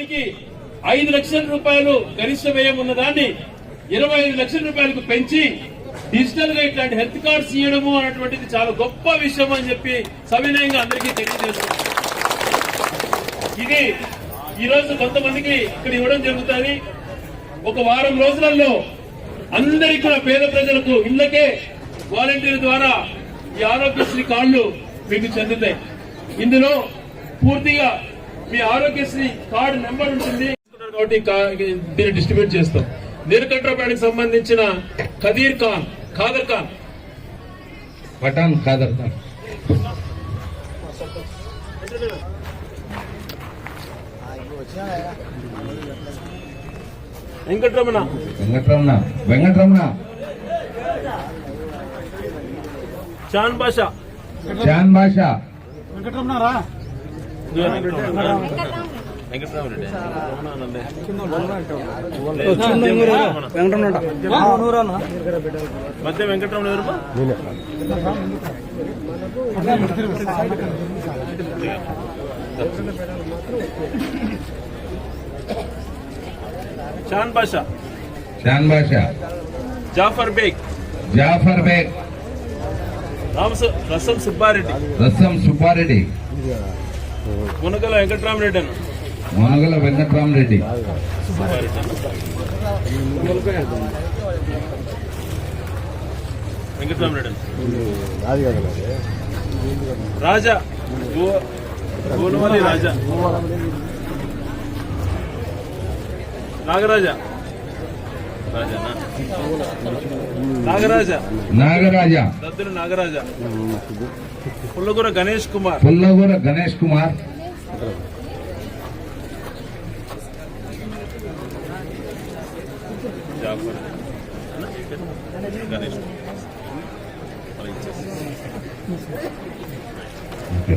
సంవత్సరానికి ఐదు లక్షల రూపాయలు గరిష్ట వ్యయం ఉన్న దాన్ని ఇరవై ఐదు లక్షల రూపాయలకు పెంచి డిజిటల్గా ఇట్లాంటి హెల్త్ కార్డ్స్ ఇవ్వడము అనేటువంటిది చాలా గొప్ప విషయం అని చెప్పి సవినయంగా అందరికీ తెలియజేస్తున్నాం. ఇది ఈ రోజు కొంతమందికి ఇక్కడ ఇవ్వడం జరుగుతుంది. ఒక వారం రోజులలో అందరికీ కూడా పేద ప్రజలకు ఇళ్ళకే వాలంటీర్ ద్వారా ఈ ఆరోగ్యశ్రీ కార్డులు మీకు చెందుతాయి. ఇందులో పూర్తిగా మీ ఆరోగ్యశ్రీ కార్డు నెంబర్ ఉంటుంది. కాబట్టి కా- దీన్ని డిస్ట్రిబ్యూట్ చేస్తాం. నీలకంఠపాడికి సంబంధించిన ఖదీర్ ఖాన్ ఖాదర్ ఖాన్. పఠాన్ ఖాదర్ ఖాన్. వెంకటరమణ. వెంకటరమణ వెంకటరమణ. షాన్ బాషా. జాన్ భాష మధ్య వెంకటరమణ ఎవరు షాన్ బాషా. జాన్ భాష జాఫర్ బేగ్. జాఫర్ బేగ్. రామస రసం సుబ్బారెడ్డి. రసం సుబ్బారెడ్డి. మునగల వెంకటరామరెడ్డి అన్న మునగల వెంకటరామరెడ్డి. వెంకటరామరెడ్డి. రాజా గోనవల్లి రాజా. నాగరాజా. నాగరాజా. నాగరాజ. దద్దుల నాగరాజా. పుల్లగూర గణేష్ కుమార్. పుల్లగూర గణేష్ కుమార్. గణేష్ ఓకే.